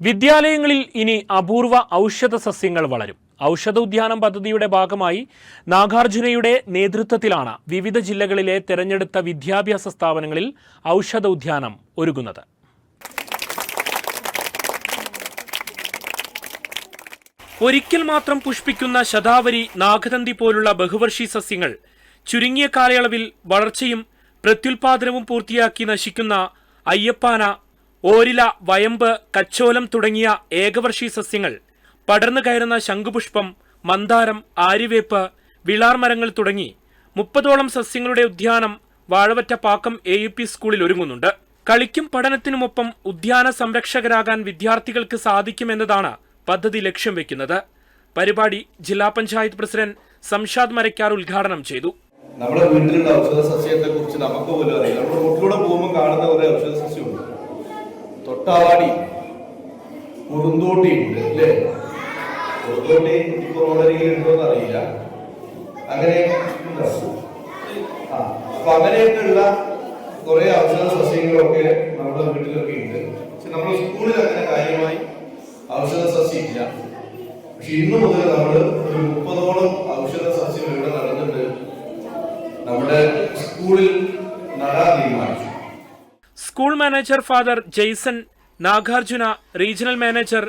വിദ്യാലയങ്ങളിൽ ഇനി അപൂർവ ഔഷധ സസ്യങ്ങൾ വളരും. ഔഷധ ഉദ്യാനം പദ്ധതിയുടെ ഭാഗമായി നാഗാർജുനയുടെ നേതൃത്വത്തിലാണ് വിവിധ ജില്ലകളിലെ തെരഞ്ഞെടുത്ത വിദ്യാഭ്യാസ സ്ഥാപനങ്ങളിൽ ഔഷധ ഉദ്യാനം ഒരുങ്ങുന്നത്. ഒരിക്കൽ മാത്രം പുഷ്പിക്കുന്ന ശതാവരി നാഗതന്തി പോലുള്ള ബഹുവർഷി സസ്യങ്ങൾ ചുരുങ്ങിയ കാലയളവിൽ വളർച്ചയും പ്രത്യുൽപാദനവും പൂർത്തിയാക്കി നശിക്കുന്ന അയ്യപ്പാന ഓരില വയമ്പ് കച്ചോലം തുടങ്ങിയ ഏകവർഷീ സസ്യങ്ങൾ പടർന്നു കയറുന്ന ശംഖുപുഷ്പം മന്ദാരം ആര്യവേപ്പ് വിളാർ മരങ്ങൾ തുടങ്ങി മുപ്പതോളം സസ്യങ്ങളുടെ ഉദ്യാനം Vazhavatta Pakkam A U P സ്കൂളിൽ ഒരുങ്ങുന്നുണ്ട്. കളിക്കും പഠനത്തിനുമൊപ്പം ഉദ്യാന സംരക്ഷകരാകാൻ വിദ്യാർത്ഥികൾക്ക് സാധിക്കുമെന്നതാണ് പദ്ധതി ലക്ഷ്യം വെക്കുന്നത്. പരിപാടി ജില്ലാ പഞ്ചായത്ത് പ്രസിഡന്റ് സംഷാദ് മരക്കാർ ഉദ്ഘാടനം ചെയ്തു. നമ്മുടെ വീട്ടിലുള്ള ഔഷധ സസ്യത്തെ കുറിച്ച് നമുക്ക് പോലും അറിയാം നമ്മുടെ റോട്ടിലൂടെ പോകുമ്പോൾ കാണുന്ന തൊട്ടാവാടി കുറുന്തോട്ടി ഉണ്ട് അല്ലേ കുറുന്തോട്ടി ഇപ്പൊ ഉണ്ടോന്ന് അറിയില്ല അങ്ങനെ അപ്പൊ അങ്ങനെയൊക്കെയുള്ള കുറെ ഔഷധ സസ്യങ്ങളൊക്കെ നമ്മുടെ വീട്ടിലൊക്കെ ഉണ്ട്. പക്ഷെ നമ്മുടെ സ്കൂളിൽ അങ്ങനെ കാര്യമായി ഔഷധ സസ്യം ഇല്ല. പക്ഷെ ഇന്ന് മുതൽ നമ്മൾ ഒരു മുപ്പതോളം ഔഷധ സസ്യം ഇവിടെ നടന്നിട്ട് നമ്മുടെ സ്കൂളിൽ നടാൻ തീരുമാനിച്ചു. School manager father Jason Nagarjuna regional manager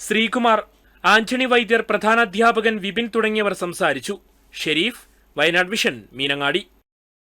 Sreekumar Antony Vaidyar പ്രധാനാധ്യാപകൻ Vipin തുടങ്ങിയവർ സംസാരിച്ചു. ഷെരീഫ് വയനാട് വിഷൻ മീനങ്ങാടി.